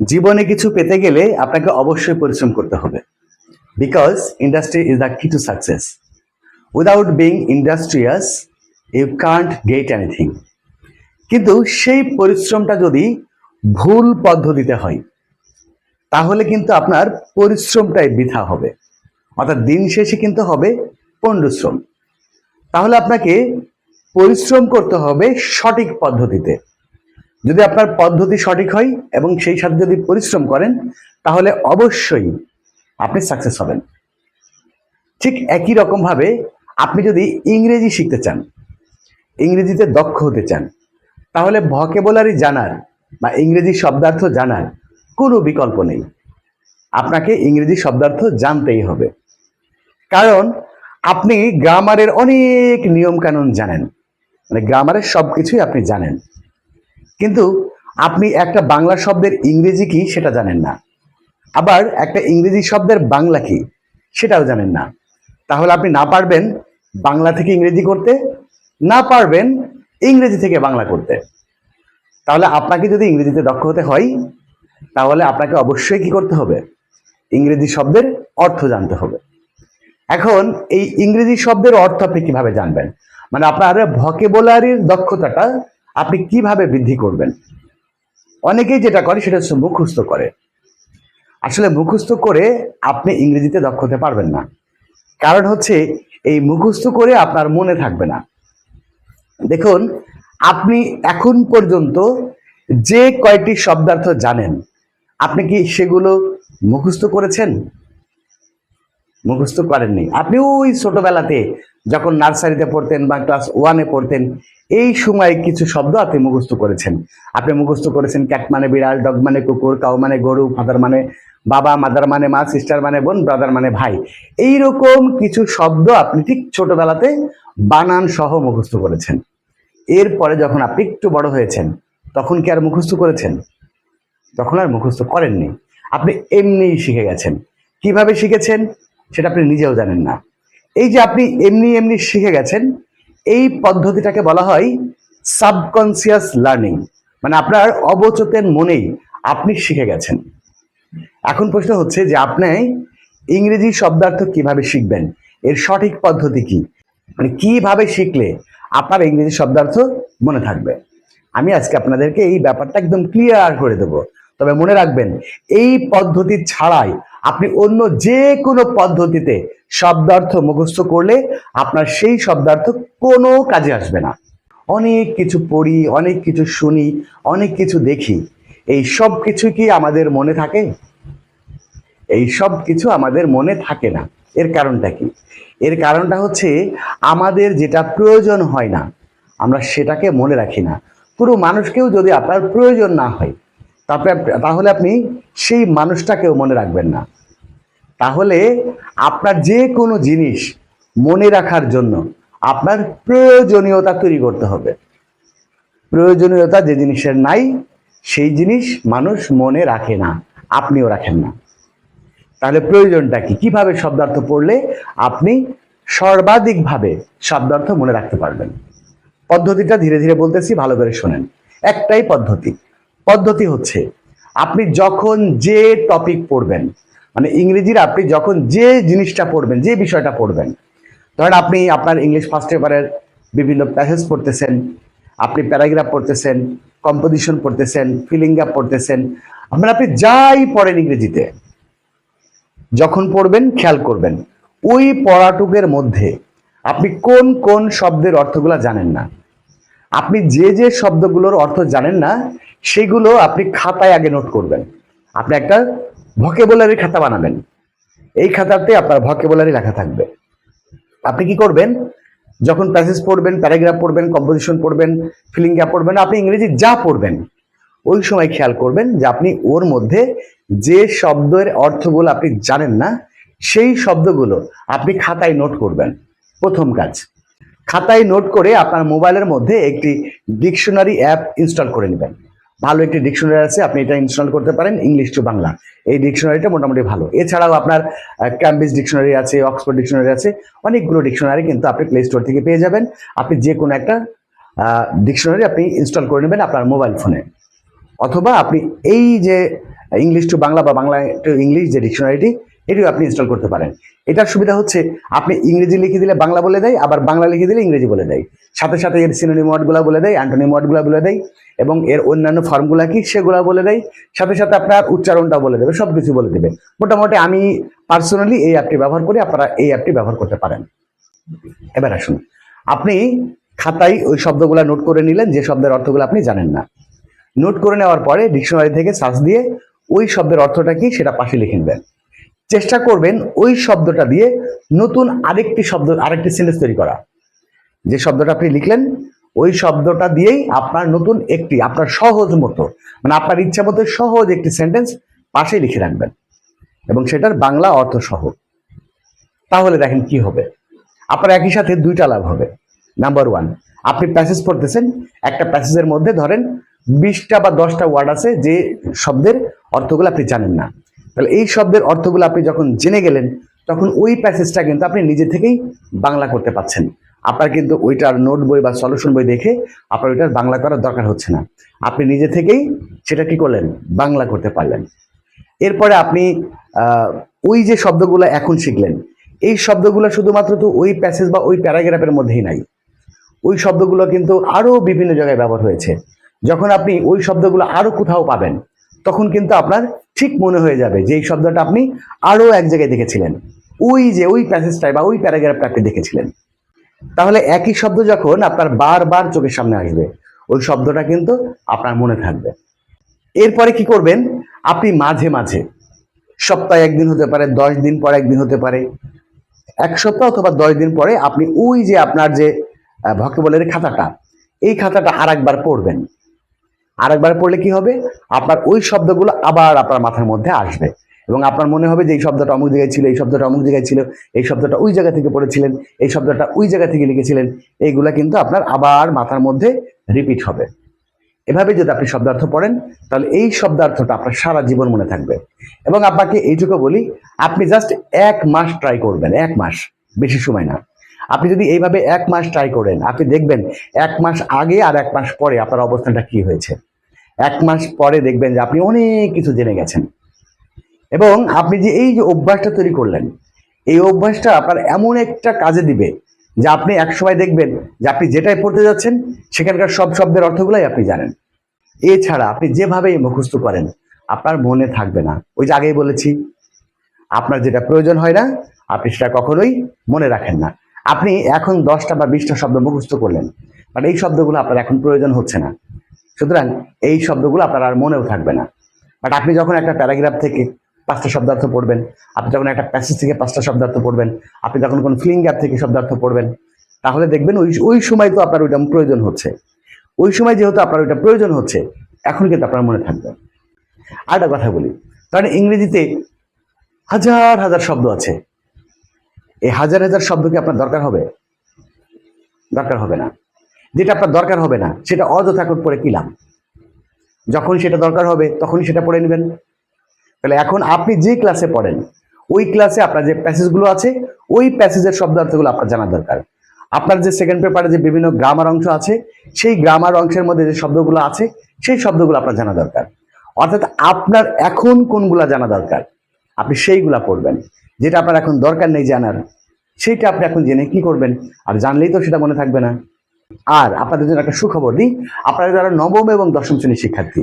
জীবনে কিছু পেতে গেলে আপনাকে অবশ্যই পরিশ্রম করতে হবে। Because industry is the key to success without being industrious you can't get anything কিন্তু সেই পরিশ্রমটা যদি ভুল পদ্ধতিতে হয়, তাহলে কিন্তু আপনার পরিশ্রমটাই বৃথা হবে। অর্থাৎ দিন শেষে কিন্তু হবে পণ্ডশ্রম তাহলে আপনাকে পরিশ্রম করতে হবে সঠিক পদ্ধতিতে। যদি আপনার পদ্ধতি সঠিক হয় এবং সেই সাথে যদি পরিশ্রম করেন, তাহলে অবশ্যই আপনি সাকসেস হবেন। ঠিক একই রকম ভাবে আপনি যদি ইংরেজি শিখতে চান, ইংরেজিতে দক্ষ হতে চান, তাহলে ভকেবুলারি জানার বা ইংরেজি শব্দার্থ জানার কোনো বিকল্প নেই। আপনাকে ইংরেজি শব্দার্থ জানতেই হবে। কারণ আপনি গ্রামারের অনেক নিয়ম কানুন জানেন। মানে গ্রামারের সব কিছুই আপনি জানেন। কিন্তু আপনি একটা বাংলা শব্দের ইংরেজি কি সেটা জানেন না। আবার একটা ইংরেজি শব্দের বাংলা কি সেটাও জানেন না। তাহলে আপনি না পারবেন বাংলা থেকে ইংরেজি করতে, না পারবেন ইংরেজি থেকে বাংলা করতে। তাহলে আপনাকে যদি ইংরেজিতে দক্ষ হতে হয়, তাহলে আপনাকে অবশ্যই কি করতে হবে? ইংরেজি শব্দের অর্থ জানতে হবে। এখন এই ইংরেজি শব্দের অর্থ আপনি কীভাবে জানবেন? মানে আপনার ভকেবুলারির দক্ষতাটা আপনি কীভাবে বৃদ্ধি করবেন? অনেকেই যেটা করে সেটা হচ্ছে মুখস্থ করে। আসলে মুখস্থ করে আপনি ইংরেজিতে দক্ষ হতে পারবেন না। কারণ হচ্ছে এই মুখস্থ করে আপনার মনে থাকবে না। দেখুন, আপনি এখন পর্যন্ত যে কয়টি শব্দার্থ জানেন, আপনি কি সেগুলো মুখস্থ করেছেন? মুখস্থ করেননি। আপনি ওই ছোটবেলাতে যখন নার্সারিতে পড়তেন বা ক্লাস ওয়ানে পড়তেন, এই সময় কিছু শব্দ আপনি মুখস্থ করেছেন। আপনি মুখস্থ করেছেন, ক্যাট মানে বিড়াল, ডগ মানে কুকুর, কাউ মানে গরু, ফাদার মানে বাবা, মাদার মানে মা, সিস্টার মানে বোন, ব্রাদার মানে ভাই। এই রকম কিছু শব্দ আপনি ঠিক ছোটবেলাতে বানান সহ মুখস্থ করেছেন। এরপরে যখন আপনি একটু বড় হয়েছেন, তখন কি আর মুখস্থ করেছেন? তখন আর মুখস্থ করেননি। আপনি এমনিই শিখে গেছেন। কীভাবে শিখেছেন? সেটা আপনি নিজেও জানেন না। এই যে আপনি এমনি এমনি শিখে গেছেন, এই পদ্ধতিটাকে বলা হয় সাবকনসিয়াস লার্নিং মানে আপনার অবচেতন মনেই আপনি শিখে গেছেন। এখন প্রশ্ন হচ্ছে যে আপনি ইংরেজি শব্দার্থ কীভাবে শিখবেন? এর সঠিক পদ্ধতি কি? মানে কীভাবে শিখলে আপনার ইংরেজি শব্দার্থ মনে থাকবে? আমি আজকে আপনাদেরকে এই ব্যাপারটা একদম ক্লিয়ার করে দেব। তবে মনে রাখবেন, এই পদ্ধতি ছাড়াই আপনি অন্য যে কোনো পদ্ধতিতে শব্দার্থ মুখস্থ করলে আপনার সেই শব্দার্থ কোনো কাজে আসবে না। অনেক কিছু পড়ি, অনেক কিছু শুনি, অনেক কিছু দেখি। এই সব কিছু কি আমাদের মনে থাকে? এই সব কিছু আমাদের মনে থাকে না। এর কারণটা কি? এর কারণটা হচ্ছে আমাদের যেটা প্রয়োজন হয় না, আমরা সেটাকে মনে রাখি না। পুরো মানুষকেও যদি আপনার প্রয়োজন না হয়, তারপরে তাহলে আপনি সেই মানুষটাকেও মনে রাখবেন না। তাহলে আপনার যে কোনো জিনিস মনে রাখার জন্য আপনার প্রয়োজনীয়তা তৈরি করতে হবে। প্রয়োজনীয়তা যে জিনিসের নাই, সেই জিনিস মানুষ মনে রাখে না, আপনিও রাখেন না। তাহলে প্রয়োজনটা কি? কীভাবে শব্দার্থ পড়লে আপনি সর্বাধিকভাবে শব্দার্থ মনে রাখতে পারবেন? পদ্ধতিটা ধীরে ধীরে বলতেছি, ভালো করে শোনেন। একটাই পদ্ধতি। পদ্ধতি হচ্ছে, আপনি যখন যে টপিক পড়বেন মানে ইংরেজির আপনি যখন যে জিনিসটা পড়বেন, যে বিষয়টা পড়বেন, ধরেন আপনি আপনার ইংলিশ ফার্স্ট পেপারের বিভিন্ন প্যাসেজ পড়তেছেন, আপনি প্যারাগ্রাফ পড়তেছেন কম্পোজিশন পড়তেছেন ফিলিং গ্যাপ পড়তেছেন আপনার আপনি যাই পড়েন ইংরেজিতে, যখন পড়বেন খেয়াল করবেন, ওই পড়াটুকের মধ্যে আপনি কোন কোন শব্দের অর্থগুলো জানেন না। আপনি যে যে শব্দগুলোর অর্থ জানেন না, সেগুলো আপনি খাতায় আগে নোট করবেন। আপনি একটা ভকেবুলারি খাতা বানাবেন। এই খাতাতে আপনার ভকেবুলারি লেখা থাকবে। আপনি কি করবেন? যখন প্যাসেজ পড়বেন প্যারাগ্রাফ পড়বেন কম্পোজিশন পড়বেন ফিলিং গ্যাপ পড়বেন, আপনি ইংরেজি যা পড়বেন, ওই সময় খেয়াল করবেন যে আপনি ওর মধ্যে যে শব্দের অর্থগুলো আপনি জানেন না, সেই শব্দগুলো আপনি খাতায় নোট করবেন। প্রথম কাজ, খাতায় নোট করে আপনার মোবাইলের মধ্যে একটি ডিকশনারি অ্যাপ ইনস্টল করে নেবেন। ভালো একটি ডিকশনারি আছে, আপনি এটা ইনস্টল করতে পারেন ইংলিশ টু বাংলা। এই ডিকশনারিটা মোটামুটি ভালো। এছাড়াও আপনার ক্যাম্বিস ডিকশনারি আছে অক্সফোর্ড ডিকশনারি আছে, অনেকগুলো ডিকশনারি কিন্তু আপনি প্লে স্টোর থেকে পেয়ে যাবেন। আপনি যে কোনো একটা ডিকশনারি আপনি ইনস্টল করে নেবেন আপনার মোবাইল ফোনে অথবা আপনি এই যে ইংলিশ টু বাংলা বা বাংলা টু ইংলিশ যে ডিকশনারিটি এটিও আপনি ইনস্টল করতে পারেন। এটার সুবিধা হচ্ছে, আপনি ইংরেজি লিখে দিলে বাংলা বলে দেয়, আবার বাংলা লিখে দিলে ইংরেজি বলে দেয়। সাথে সাথে এর সিনোনিম ওয়ার্ডগুলো বলে দেয় অ্যান্টোনিম ওয়ার্ডগুলো বলে দেয়, এবং এর অন্যান্য ফর্মগুলো কি সেগুলো বলে দেয়। সাথে সাথে আপনার উচ্চারণটা বলে দেবে সব কিছু বলে দেবে। মোটামুটি আমি পার্সোনালি এই অ্যাপটি ব্যবহার করি, আপনারা এই অ্যাপটি ব্যবহার করতে পারেন। এবার আসুন, আপনি খাতায় ওই শব্দগুলো নোট করে নিলেন, যে শব্দের অর্থগুলো আপনি জানেন না। নোট করে নেওয়ার পরে ডিকশনারি থেকে সার্চ দিয়ে ওই শব্দের অর্থটা কি সেটা পাশে লিখে নেবেন। চেষ্টা করবেন ওই শব্দটা দিয়ে নতুন আরেকটি শব্দ, আরেকটি সেন্টেন্স তৈরি করা। যে শব্দটা আপনি লিখলেন, ওই শব্দটা দিয়েই আপনার নতুন একটি, আপনার সহজ মতো মানে আপনার ইচ্ছা মতো সহজ একটি সেন্টেন্স পাশে লিখে রাখবেন। এবং সেটার বাংলা অর্থ সহ। তাহলে দেখেন কি হবে। আপনার একই সাথে দুইটা লাভ হবে। নাম্বার ওয়ান আপনি প্যাসেজ পড়তেছেন, একটা প্যাসেজের মধ্যে ধরেন, বিশটা বা দশটা ওয়ার্ড আছে যে শব্দের অর্থগুলো আপনি জানেন না। তাহলে এই শব্দের অর্থগুলো আপনি যখন জেনে গেলেন, তখন ওই প্যাসেজটা কিন্তু আপনি নিজে থেকেই বাংলা করতে পাচ্ছেন আপনার কিন্তু ওইটার নোট বই বা সলিউশন বই দেখে আপনার ওইটার বাংলা করার দরকার হচ্ছে না। আপনি নিজে থেকেই সেটা কি করলেন? বাংলা করতে পারলেন। এরপরে আপনি ওই যে শব্দগুলো এখন শিখলেন, এই শব্দগুলো শুধুমাত্র তো ওই প্যাসেজ বা ওই প্যারাগ্রাফের মধ্যেই নাই। ওই শব্দগুলো কিন্তু আরও বিভিন্ন জায়গায় ব্যবহার হয়েছে। যখন আপনি ওই শব্দগুলো আরও কোথাও পাবেন তখন কিন্তু আপনার ঠিক মনে হয়ে যাবে যে এই শব্দটা আপনি আরও এক জায়গায় দেখেছিলেন। ওই যে ওই প্যাসেজটায় বা ওই প্যারাগ্রাফটা আপনি দেখেছিলেন। তাহলে একই শব্দ যখন আপনার বারবার চোখের সামনে আসবে, ওই শব্দটা কিন্তু আপনার মনে থাকবে। এরপরে কি করবেন? আপনি মাঝে মাঝে, সপ্তাহে একদিন হতে পারে, দশ দিন পর একদিন হতে পারে, এক সপ্তাহ অথবা দশ দিন পরে আপনি ওই যে আপনার যে ভক্তবলের খাতাটা, এই খাতাটা আর একবার পড়বেন। আর একবার পড়লে কি হবে? আপনার ওই শব্দগুলো আবার আপনার মাথার মধ্যে আসবে। এবং আপনার মনে হবে যে এই শব্দটা অমুক জায়গায় ছিল, এই শব্দটা অমুক জায়গায় ছিল, এই শব্দটা ওই জায়গা থেকে পড়েছিলেন, এই শব্দটা ওই জায়গা থেকে লিখেছিলেন, এইগুলা কিন্তু আপনার আবার মাথার মধ্যে রিপিট হবে। এভাবে যদি আপনি শব্দার্থ পড়েন, তাহলে এই শব্দার্থটা আপনার সারা জীবন মনে থাকবে। এবং আপনাকে এইটুকু বলি, আপনি জাস্ট এক মাস ট্রাই করবেন, এক মাস, বেশি সময় না। আপনি যদি এইভাবে এক মাস ট্রাই করেন, আপনি দেখবেন এক মাস আগে আর এক মাস পরে আপনার অবস্থানটা কি হয়েছে। এক মাস পরে দেখবেন যে আপনি অনেক কিছু জেনে গেছেন। এবং আপনি যে এই যে অভ্যাসটা তৈরি করলেন, এই অভ্যাসটা আপনার এমন একটা কাজে দিবে যে আপনি একসময় দেখবেন যে আপনি যেটাই পড়তে যাচ্ছেন, সেখানকার সব শব্দের অর্থগুলোই আপনি জানেন। এছাড়া আপনি যেভাবেই মুখস্থ করেন, আপনার মনে থাকবে না। ওই যে আগেই বলেছি, আপনার যেটা প্রয়োজন হয় না, আপনি সেটা কখনোই মনে রাখেন না। আপনি এখন দশটা বা বিশটা শব্দ মুখস্থ করলেন, বাট এই শব্দগুলো আপনার এখন প্রয়োজন হচ্ছে না। সুতরাং এই শব্দগুলো আপনার আর মনেও থাকবে না। বাট আপনি যখন একটা প্যারাগ্রাফ থেকে পাঁচটা শব্দার্থ পড়বেন, আপনি যখন একটা প্যাসেজ থেকে পাঁচটা শব্দার্থ পড়বেন, আপনি যখন কোনো ফিলিং গ্যাপ থেকে শব্দার্থ পড়বেন, তাহলে দেখবেন ওই ওই সময় তো আপনার ওইটা প্রয়োজন হচ্ছে। ওই সময় যেহেতু আপনার ওইটা প্রয়োজন হচ্ছে, এখন কিন্তু আপনার মনে থাকবে। আর একটা কথা বলি, কারণ ইংরেজিতে হাজার হাজার শব্দ আছে। এই হাজার হাজার শব্দ কি আপনার দরকার হবে? দরকার হবে না। যেটা আপনার দরকার হবে না, সেটা অযথা করে পড়ে কি লাভ? যখন সেটা দরকার হবে, তখনই সেটা পড়ে নেবেন। তাহলে এখন আপনি যে ক্লাসে পড়েন, ওই ক্লাসে আপনার যে প্যাসেজগুলো আছে, ওই প্যাসেজের শব্দার্থগুলো আপনার জানা দরকার। আপনার যে সেকেন্ড পেপারে যে বিভিন্ন গ্রামার অংশ আছে, সেই গ্রামার অংশের মধ্যে যে শব্দগুলো আছে, সেই শব্দগুলো আপনার জানা দরকার। অর্থাৎ আপনার এখন কোনগুলা জানা দরকার? আপনি সেইগুলা পড়বেন। যেটা আপনার এখন দরকার নেই জানার, সেইটা আপনি এখন জেনে কি করবেন? আর জানলেই তো সেটা মনে থাকবে না। আর আপনাদের জন্য একটা সুখবর দিই। আপনারা যারা নবম এবং দশম শ্রেণির শিক্ষার্থী,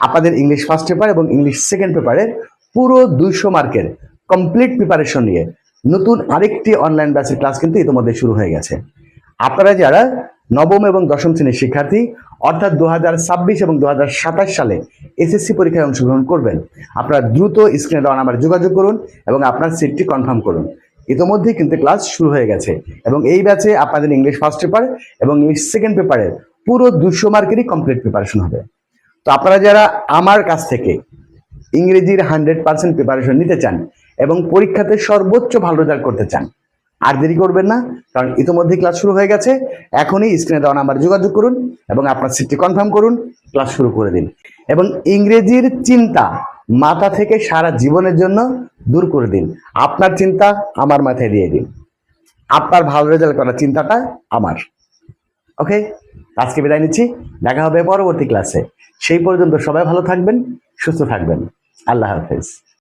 আপনাদের ইংলিশ ফার্স্ট পেপার এবং ইংলিশ সেকেন্ড পেপারের পুরো দুইশো মার্কের কমপ্লিট প্রিপারেশন নিয়ে নতুন আরেকটি অনলাইন ব্যাচের ক্লাস কিন্তু ইতিমধ্যে শুরু হয়ে গেছে। আপনারা যারা নবম এবং দশম শ্রেণির শিক্ষার্থী, অর্থাৎ দু হাজার ছাব্বিশ এবং দু হাজার সাতাশ সালে এসএসসি পরীক্ষায় অংশগ্রহণ করবেন, আপনারা দ্রুত স্ক্রিনে দেওয়া নাম্বার যোগাযোগ করুন এবং আপনার সিটটি কনফার্ম করুন। ইতিমধ্যেই কিন্তু ক্লাস শুরু হয়ে গেছে। এবং এই ব্যাচে আপনাদের ইংলিশ ফার্স্ট পেপার এবং ইংলিশ সেকেন্ড পেপারে পুরো দুশো মার্কেরই কমপ্লিট প্রিপারেশন হবে। তো আপনারা যারা আমার কাছ থেকে ইংরেজির হান্ড্রেড পার্সেন্ট প্রিপারেশন নিতে চান এবং পরীক্ষাতে সর্বোচ্চ ভালো রেজাল্ট করতে চান, আর দেরি করবেন না, কারণ ইতিমধ্যে ক্লাস শুরু হয়ে গেছে, এখনই স্ক্রিনে দেওয়া নাম্বার যোগাযোগ করুন এবং আপনার সিটটি কনফার্ম করুন ক্লাস শুরু করে দিন। এবং ইংরেজির চিন্তা মাথা থেকে সারা জীবনের জন্য দূর করে দিন। আপনার চিন্তা আমার মাথায় দিয়ে দিন। আপনার ভালো রেজাল্ট করার চিন্তাটা আমার। ওকে আজকে বিদায় নিচ্ছি। দেখা হবে পরবর্তী ক্লাসে সেই পর্যন্ত সবাই ভালো থাকবেন, সুস্থ থাকবেন। আল্লাহ হাফেজ।